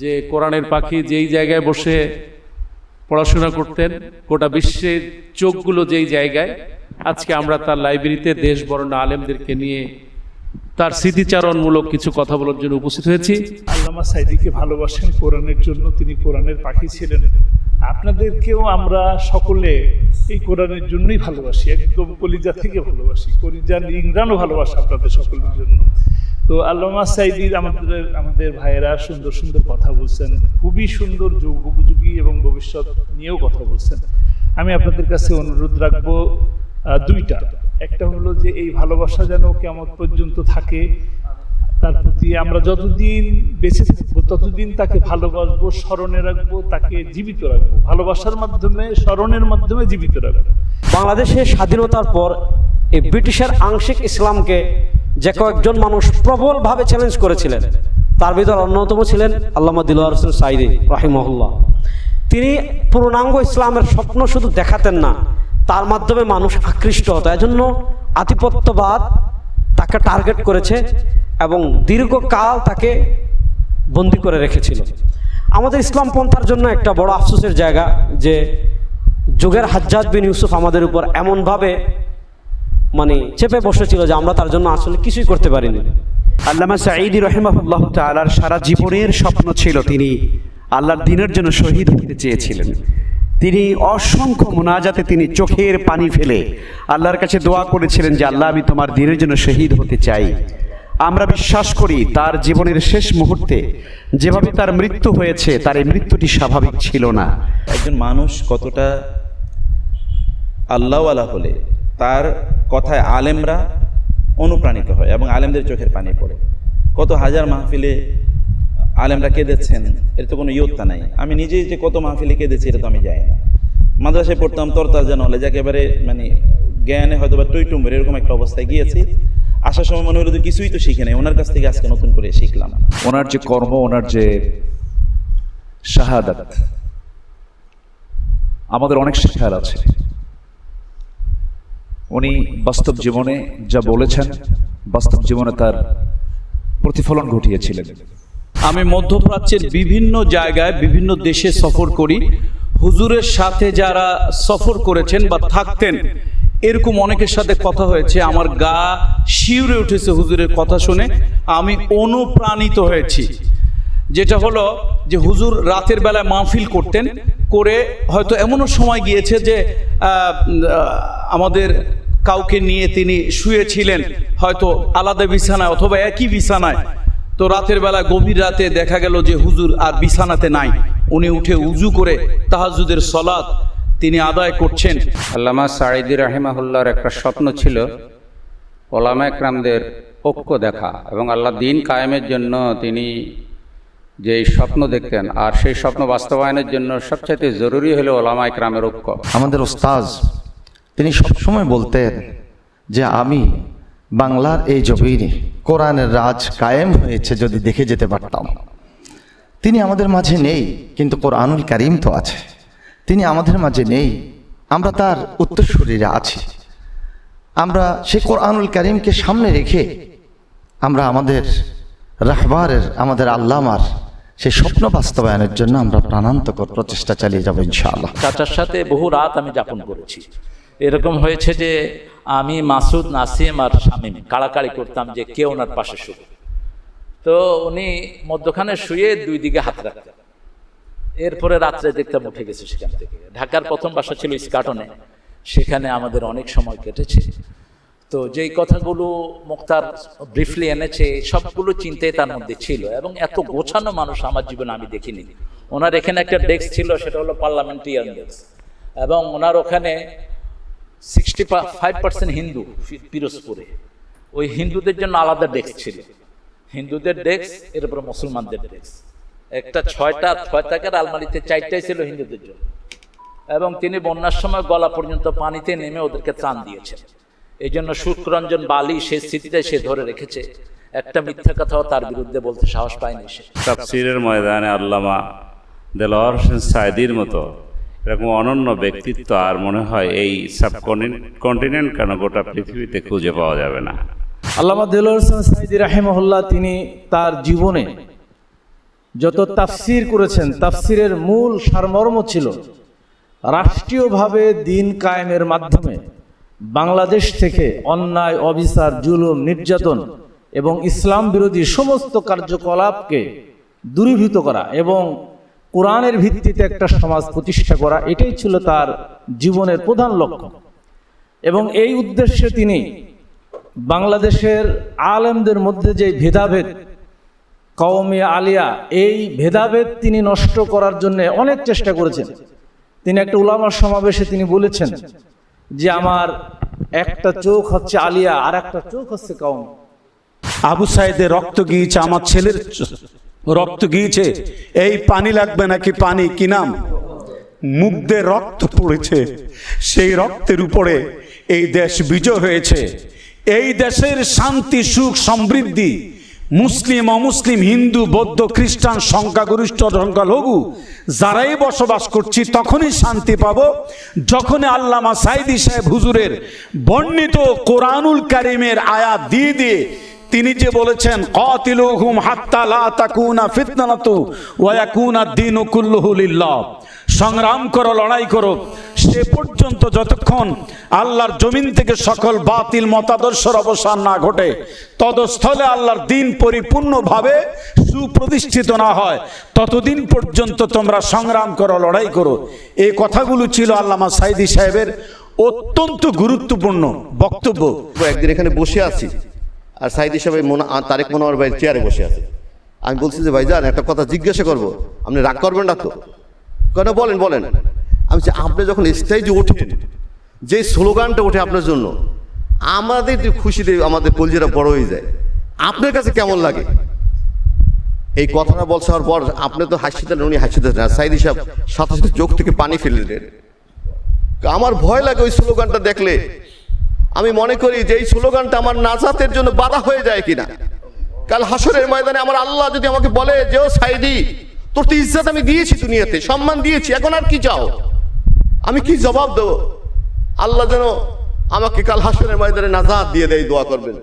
যে কোরআনের পাখি যেই জায়গায় বসে পড়াশোনা করতেন, গোটা বিশ্বের চোখগুলো যেই জায়গায়, আজকে আমরা তার লাইব্রেরিতে দেশ বরণ আলেমদেরকে নিয়ে তার স্মৃতিচারণমূলক কিছু কথা বলার জন্য উপস্থিত হয়েছি। আল্লামা সাইদিকে ভালোবাসেন, কোরআনের জন্য তিনি কোরআনের পাখি ছিলেন। আপনাদেরকেও আমরা সকলে এই কোরআনের জন্যই ভালোবাসি, একদম কলিজা থেকে ভালোবাসি। কলিজা ইংরানও ভালোবাসা আপনাদের সকলের জন্য। তো আল্লামা সাইদির আমাদের আমাদের ভাইয়েরা সুন্দর সুন্দর কথা বলছেন, খুবই সুন্দর যুগ উপযোগী এবং ভবিষ্যৎ নিয়েও কথা বলছেন। আমি আপনাদের কাছে অনুরোধ রাখব দুইটা। একটা হলো যে এই ভালোবাসা যেন কেমন পর্যন্ত থাকে, তার প্রতি আমরা যতদিন বেঁচে থাকব, ততদিন তাকে ভালোবাসবো, স্মরণে রাখব, তাকে জীবিত রাখব। ভালোবাসার মাধ্যমে, স্মরণের মাধ্যমে জীবিত রাখব। বাংলাদেশের স্বাধীনতার পর এই ব্রিটিশের আংশিক ইসলামকে যে কয়েকজন মানুষ প্রবলভাবে চ্যালেঞ্জ করেছিলেন। তার ভিতর অন্যতম ছিলেন আল্লামা দিলওয়ার হোসেন সাইদি রাহিমহল্লা তিনি পূর্ণাঙ্গ ইসলামের স্বপ্ন শুধু দেখাতেন না, তার মাধ্যমে মানুষ আকৃষ্ট হতো। এজন্য আধিপত্যবাদ তাকে টার্গেট করেছে এবং দীর্ঘকাল তাকে বন্দি করে রেখেছিল। আমাদের ইসলাম পন্থার জন্য একটা বড় আফসোসের জায়গা যে যুগের হাজ্জাজ বিন ইউসুফ আমাদের উপর এমনভাবে মানে চেপে বসেছিল যে আমরা তার জন্য আসলে কিছুই করতে পারিনি। আল্লামা সাঈদি রহিমাহুল্লাহ তালার সারা জীবনের স্বপ্ন ছিল তিনি আল্লাহর দিনের জন্য শহীদ হতে চেয়েছিলেন। তিনি অসংখ্য মোনাজাতে তিনি চোখের পানি ফেলে আল্লাহর কাছে দোয়া করেছিলেন যে আল্লাহ আমি তোমার দিনের জন্য শহীদ হতে চাই। আমরা বিশ্বাস করি তার জীবনের শেষ মুহূর্তে যেভাবে তার মৃত্যু হয়েছে তার এই মৃত্যুটি স্বাভাবিক ছিল না। একজন মানুষ কতটা আল্লাহওয়ালা হলে তার কথায় আলেমরা অনুপ্রাণিত হয় এবং আলেমদের চোখের পানি পড়ে। কত হাজার মাহফিলে আলেমরা কেঁদেছেন, এর তো কোনো ইয়ত্তা নাই। আমি নিজেই যে কত মাহফিলে কেঁদেছি, এটা তো আমি জানি না। মাদ্রাসায় পড়তাম হলে, যাকে এবারে মানে জ্ঞানে হয়তো বা টুইটুম্বের এরকম একটা অবস্থায় গিয়েছি। আসার সময় মনে হলো তো কিছুই তো শিখে নেই, ওনার কাছ থেকে আজকে নতুন করে শিখলাম। ওনার যে কর্ম, ওনার যে শাহাদাত, আমাদের অনেক শেখার আছে। উনি বাস্তব জীবনে যা বলেছেন, বাস্তব জীবনে তার প্রতিফলন ঘটিয়েছিলেন। আমি মধ্যপ্রাচ্যের বিভিন্ন জায়গায়, বিভিন্ন দেশে সফর করি। হুজুরের সাথে যারা সফর করেছেন বা থাকতেন, এরকম অনেকের সাথে কথা হয়েছে। আমার গা শিউরে উঠেছে হুজুরের কথা শুনে। আমি অনুপ্রাণিত হয়েছি। যেটা হলো যে হুজুর রাতের বেলায় মাহফিল করতেন করে হয়তো এমনও সময় গিয়েছে যে আমাদের কাউকে নিয়ে তিনি শুয়েছিলেন, হয়তো আলাদা বিছানায় অথবা একই বিছানায়। তো রাতের বেলা গভীর রাতে দেখা গেল যে হুজুর আর বিছানাতে নাই। উনি উঠে উজু করে তাহাজুদের সলাৎ তিনি আদায় করছেন। আল্লামা সাঈদি রাহিমাহুল্লাহর একটা স্বপ্ন ছিল ওলামা একরামদের ঐক্য দেখা এবং আল্লাহ দিন কায়েমের জন্য তিনি যেই স্বপ্ন দেখতেন আর সেই স্বপ্ন বাস্তবায়নের জন্য সবচাইতে জরুরি হলো ওলামা একরামের ঐক্য। আমাদের ওস্তাজ তিনি সবসময় বলতেন যে আমি বাংলার এই জমিনে কোরআনের রাজ কায়েম হয়েছে যদি দেখে যেতে পারতাম। তিনি আমাদের মাঝে নেই, কিন্তু কোরআনুল কারিম তো আছে। তিনি আমাদের মাঝে নেই, আমরা তার উত্তরসূরিরা আছি। আমরা সে কোরআনুল কারিমকে সামনে রেখে আমরা আমাদের রাহবারের, আমাদের আল্লামার সেই স্বপ্ন বাস্তবায়নের জন্য আমরা প্রাণান্তকর প্রচেষ্টা চালিয়ে যাব ইনশাআল্লাহ। চাচার সাথে বহু রাত আমি যাপন করেছি। এরকম হয়েছে যে আমি মাসুদ, নাসিম আর শামিম কাড়াকাড়ি করতাম যে কে ওনার পাশে শুভ তো উনি মধ্যখানে শুয়ে দুই দিকে হাত রাখতেন। এরপরে রাত্রে দেখতাম উঠে গেছে সেখান থেকে। ঢাকার প্রথম বাসা ছিল ইস্কাটনে। সেখানে আমাদের অনেক সময় কেটেছে। তো যেই কথাগুলো মুক্তার ব্রিফলি এনেছে, সবগুলো চিন্তাই তার মধ্যে ছিল এবং এত গোছানো মানুষ আমার জীবনে আমি দেখিনি। ওনার এখানে একটা ডেস্ক ছিল, সেটা হলো পার্লামেন্টারিয়ান ডেস্ক এবং ওনার ওখানে সিক্সটি ফাইভ পার্সেন্ট হিন্দু পিরোজপুরে। ওই হিন্দুদের জন্য আলাদা ডেস্ক ছিল। হিন্দুদের ডেস্ক এর উপরে মুসলমানদের ডেস্ক একটা ছয়টা ছয় টাকার আলমারিতে চারটাই ছিল হিন্দুদের জন্য। এবং তিনি বন্যার সময় গলা পর্যন্ত পানিতে নেমে ওদেরকে ত্রাণ দিয়েছেন। এই জন্য শুক্রঞ্জন বালি সে স্মৃতিতে সে ধরে রেখেছে। একটা মিথ্যা কথাও তার বিরুদ্ধে বলতে সাহস পায়নি সে। তাফসিরের ময়দানে আল্লামা দেলোয়ার হোসেন সাইদির মতো এরকম অনন্য ব্যক্তিত্ব আর মনে হয় এই সাবকন্টিনেন্ট কেন গোটা পৃথিবীতে খুঁজে পাওয়া যাবে না। আল্লামা দিলর হোসেন সাইদি রাহিমহল্লা তিনি তার জীবনে যত তাফসির করেছেন তাফসিরের মূল সারমর্ম ছিল রাষ্ট্রীয়ভাবে দিন কায়েমের মাধ্যমে বাংলাদেশ থেকে অন্যায়, অবিচার, জুলুম, নির্যাতন এবং ইসলাম বিরোধী সমস্ত কার্যকলাপকে দূরীভূত করা এবং কোরআনের ভিত্তিতে একটা সমাজ প্রতিষ্ঠা করা, এটাই ছিল তার জীবনের প্রধান লক্ষ্য। এবং এই উদ্দেশ্যে তিনি বাংলাদেশের আলেমদের মধ্যে যে ভেদাভেদ কওমি আলিয়া, এই ভেদাভেদ তিনি নষ্ট করার জন্য অনেক চেষ্টা করেছেন। তিনি একটা উলামার সমাবেশে তিনি বলেছেন যে আমার একটা চোখ হচ্ছে আলিয়া আর একটা চোখ হচ্ছে কওম আবু সাইদের রক্ত গিয়েছে, আমার ছেলের রক্ত গিয়েছে। এই পানি লাগবে নাকি পানি? কি নাম? মুগ্ধের রক্ত পড়েছে। সেই রক্তের উপরে এই দেশ বিজয় হয়েছে। এই দেশের শান্তি, সুখ, সমৃদ্ধি মুসলিম, অমুসলিম, হিন্দু, বৌদ্ধ, খ্রিস্টান, সংখ্যাগরিষ্ঠ, সংখ্যালঘু, যারাই বসবাস করছি, তখনই শান্তি পাব। যখনই আল্লামা সাইদি সাহেব হুজুরের বর্ণিত কোরআনুল কারিমের আয়া দিয়ে দিয়ে তিনি যে বলেছেন, কাতিলুহুম হাত্তা লা তাকুনা ফিতনাতু ওয়া ইয়াকুনা দ্বীনু কুল্লুহু লিল্লাহ। সংগ্রাম করো, লড়াই করো। সে পর্যন্ত যতক্ষণ আল্লাহর জমিন থেকে সকল বাতিল মতাদর্শের অবসান না ঘটে, তদস্থলে আল্লাহর দিন পরিপূর্ণভাবে সুপ্রতিষ্ঠিত না হয়, ততদিন পর্যন্ত তোমরা সংগ্রাম করো, লড়াই করো। এই কথাগুলো ছিল আল্লামা সাইদি সাহেবের অত্যন্ত গুরুত্বপূর্ণ বক্তব্য। একদিন এখানে বসে আছি। আর সাইদ আ- তারেক মনোয়ার ভাইয়ের চেয়ারে বসে আছে। আমি বলছি যে ভাইজান একটা কথা জিজ্ঞাসা করব। আপনি রাগ করবেন না তো? কেন? বলেন বলেন। আমি বলছি, আপনি যখন স্টেজে ওঠেন যে স্লোগানটা ওঠে আপনার জন্য আমাদের খুশিতে আমাদের কলজিরা বড় হয়ে যায়। আপনার কাছে কেমন লাগে? এই কথাটা বলছে হওয়ার পর আপনি তো হাসিতেন উনি হাসিতেন না সাইদ হিসাব সাথে সাথে চোখ থেকে পানি ফেলে দিলেন। আমার ভয় লাগে ওই স্লোগানটা দেখলে। আমি মনে করি যে এই স্লোগানটা আমার নাজাতের জন্য বাধা হয়ে যায় কিনা। কাল হাসরের ময়দানে আমার আল্লাহ যদি আমাকে বলে যে, ও সাইদি, তোর তো ইজ্জত আমি দিয়েছি দুনিয়াতে, সম্মান দিয়েছি, এখন আর কি চাও? আমি কি জবাব দেবো? আল্লাহ যেন আমাকে কাল হাসরের ময়দানে নাজাত দিয়ে দেয়, দোয়া করবেন।